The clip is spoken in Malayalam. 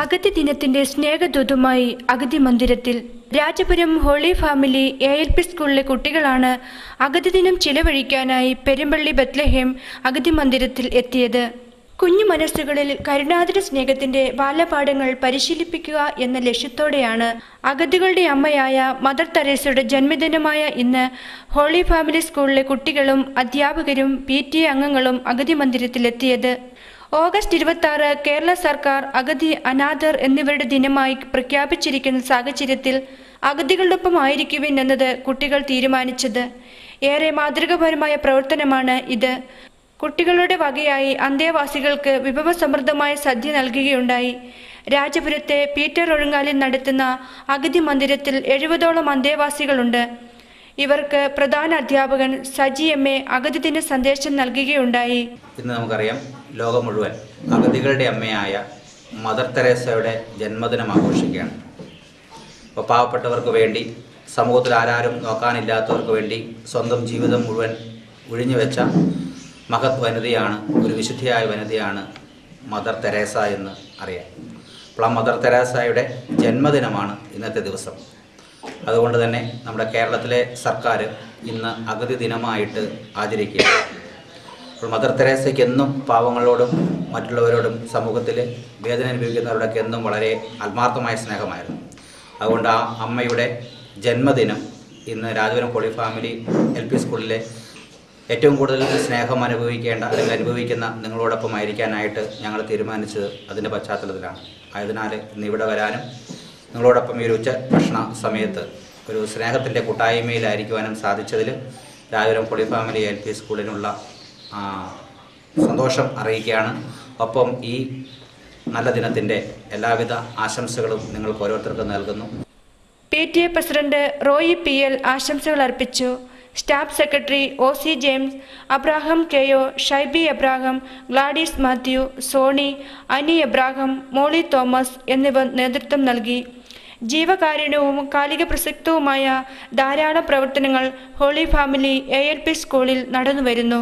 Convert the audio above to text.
അഗതി ദിനത്തിന്റെ സ്നേഹദൂതുമായി അഗതി മന്ദിരത്തിൽ Rajapuram Holy Family A L P സ്കൂളിലെ കുട്ടികളാണ് അഗതി ദിനം ചിലവഴിക്കാനായി പെരുമ്പള്ളി ബത്ലഹേം അഗതി മന്ദിരത്തിൽ എത്തിയത്. കുഞ്ഞു മനസ്സുകളിൽ കരുണാതിര സ്നേഹത്തിന്റെ ബാലപാഠങ്ങൾ പരിശീലിപ്പിക്കുക എന്ന ലക്ഷ്യത്തോടെയാണ് അഗതികളുടെ അമ്മയായ മദർ തെരേസയുടെ ജന്മദിനമായ ഇന്ന് ഹോളി ഫാമിലി സ്കൂളിലെ കുട്ടികളും അധ്യാപകരും പി ടി അംഗങ്ങളും അഗതി മന്ദിരത്തിലെത്തിയത്. ഓഗസ്റ്റ് ഇരുപത്തി ആറ് കേരള സർക്കാർ അഗതി അനാഥർ എന്നിവരുടെ ദിനമായി പ്രഖ്യാപിച്ചിരിക്കുന്ന സാഹചര്യത്തിൽ അഗതികളോടൊപ്പം ആയിരിക്കുവിൻ എന്നത് കുട്ടികൾ തീരുമാനിച്ചത്. ഏറെ മാതൃകാപരമായ പ്രവർത്തനമാണ് ഇത്. കുട്ടികളുടെ വകയായി അന്തേവാസികൾക്ക് വിഭവസമൃദ്ധമായ സദ്യ നൽകുകയുണ്ടായി. രാജപുരത്തെ പീറ്റർ ഒഴുങ്ങാലിൽ നടത്തുന്ന അഗതി മന്ദിരത്തിൽ എഴുപതോളം അന്തേവാസികളുണ്ട്. ഇവർക്ക് പ്രധാന അധ്യാപകൻ സജി എം എ അഗതി ദിന സന്ദേശം നൽകുകയുണ്ടായി. ഇന്ന് നമുക്കറിയാം ലോകം മുഴുവൻ അഗതികളുടെ അമ്മയായ മദർ തെരേസയുടെ ജന്മദിനം ആഘോഷിക്കുകയാണ്. അപ്പോൾ പാവപ്പെട്ടവർക്ക് വേണ്ടി സമൂഹത്തിൽ ആരാരും നോക്കാനില്ലാത്തവർക്ക് വേണ്ടി സ്വന്തം ജീവിതം മുഴുവൻ ഒഴിഞ്ഞു വെച്ച മഹത് വനിതയാണ് ഒരു വിശുദ്ധിയായ വനിതയാണ് മദർ തെരേസ എന്ന് അറിയാം. അപ്പോൾ ആ മദർ തെരേസയുടെ ജന്മദിനമാണ് ഇന്നത്തെ ദിവസം. അതുകൊണ്ട് തന്നെ നമ്മുടെ കേരളത്തിലെ സർക്കാർ ഇന്ന് അഗതി ദിനമായിട്ട് ആചരിക്കുകയാണ്. അപ്പോൾ മദർ തെരേസയ്ക്ക് എന്നും പാവങ്ങളോടും മറ്റുള്ളവരോടും സമൂഹത്തിൽ വേദന അനുഭവിക്കുന്നവരോടൊക്കെ എന്നും വളരെ ആത്മാർത്ഥമായ സ്നേഹമായിരുന്നു. അതുകൊണ്ട് ആ അമ്മയുടെ ജന്മദിനം ഇന്ന് Rajapuram holy family L P സ്കൂളിലെ ഏറ്റവും കൂടുതൽ സ്നേഹം അനുഭവിക്കേണ്ട അല്ലെങ്കിൽ അനുഭവിക്കുന്ന നിങ്ങളോടൊപ്പം ആയിരിക്കാനായിട്ട് ഞങ്ങൾ തീരുമാനിച്ചത് അതിന്റെ പശ്ചാത്തലത്തിലാണ്. ആയതിനാൽ ഇന്ന് ഇവിടെ വരാനും നിങ്ങളോടൊപ്പം ഈ ഒരു ഉച്ച ഭക്ഷണ സമയത്ത് ഒരു സ്നേഹത്തിന്റെ കൂട്ടായ്മയിലായിരിക്കുവാനും സാധിച്ചതിൽ Rajapuram holy family L P സ്കൂളിനുള്ള സന്തോഷം അറിയിക്കുകയാണ്. ഒപ്പം ഈ നല്ല ദിനത്തിന്റെ എല്ലാവിധ ആശംസകളും നിങ്ങൾക്ക് ഓരോരുത്തർക്കും നൽകുന്നു. P T A president Roy P L ആശംസകൾ അർപ്പിച്ചു. Staff secretary O C James Abraham O Shiby Abraham Gladys Mathew Sony Ani Abraham Molly Thomas എന്നിവർ നേതൃത്വം നൽകി. ജീവകാരുണ്യവും കാലിക പ്രസക്തവുമായ ധാരാളം പ്രവർത്തനങ്ങൾ Holy Family A L P സ്കൂളിൽ നടന്നുവരുന്നു.